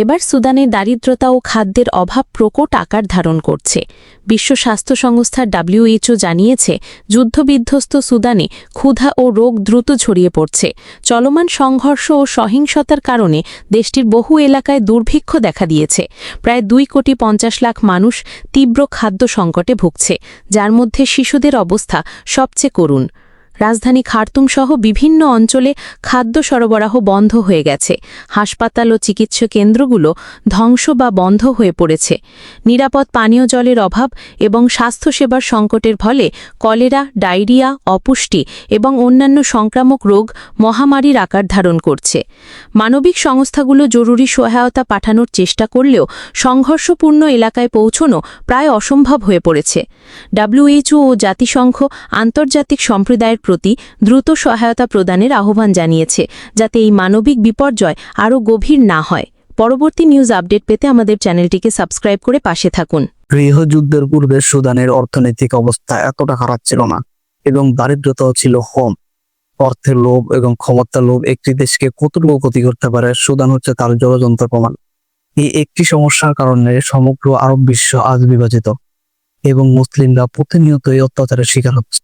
এবার সুদানে দারিদ্রতা ও খাদ্যের অভাব প্রকট আকার ধারণ করছে। বিশ্ব স্বাস্থ্য সংস্থা ডাব্লিউএইচও জানিয়েছে, যুদ্ধবিধ্বস্ত সুদানে ক্ষুধা ও রোগ দ্রুত ছড়িয়ে পড়ছে। চলমান সংঘর্ষ ও সহিংসতার কারণে দেশটির বহু এলাকায় দুর্ভিক্ষ দেখা দিয়েছে। প্রায় দুই কোটি পঞ্চাশ লাখ মানুষ তীব্র খাদ্য সংকটে ভুগছে, যার মধ্যে শিশুদের অবস্থা সবচেয়ে করুণ। রাজধানী খার্তুম সহ বিভিন্ন অঞ্চলে খাদ্য সরবরাহ বন্ধ হয়ে গেছে। হাসপাতাল ও চিকিৎসা কেন্দ্রগুলো ধ্বংস বা বন্ধ হয়ে পড়েছে। নিরাপদ পানীয় জলের অভাব এবং স্বাস্থ্যসেবার সংকটের ফলে কলেরা, ডায়রিয়া, অপুষ্টি এবং অন্যান্য সংক্রামক রোগ মহামারীর আকার ধারণ করছে। মানবিক সংস্থাগুলো জরুরি সহায়তা পাঠানোর চেষ্টা করলেও সংঘর্ষপূর্ণ এলাকায় পৌঁছনো প্রায় অসম্ভব হয়ে পড়েছে। ডাব্লিউএইচও ও জাতিসংঘ আন্তর্জাতিক সম্প্রদায়ের প্রতি দ্রুত সহায়তা প্রদানের আহ্বান জানিয়েছে, যাতে এই মানবিক বিপর্যয় আরও গভীর না হয়। পরবর্তী নিউজ আপডেট পেতে আমাদের চ্যানেলটিকে সাবস্ক্রাইব করে পাশে থাকুন। গৃহযুদ্ধের পূর্বে সুদানের অর্থনৈতিক অবস্থা এতটা খারাপ ছিল না এবং দারিদ্রতাও ছিল কম। অর্থের লোভ এবং ক্ষমতার লোভ একটি দেশকে কতটুকু ক্ষতি করতে পারে সুদান হচ্ছে তার জলযন্ত্র প্রমাণ। এই একটি সমস্যার কারণে সমগ্র আরব বিশ্ব আজ বিভাজিত এবং মুসলিমরা প্রতিনিয়ত এই অত্যাচারের শিকার হচ্ছে।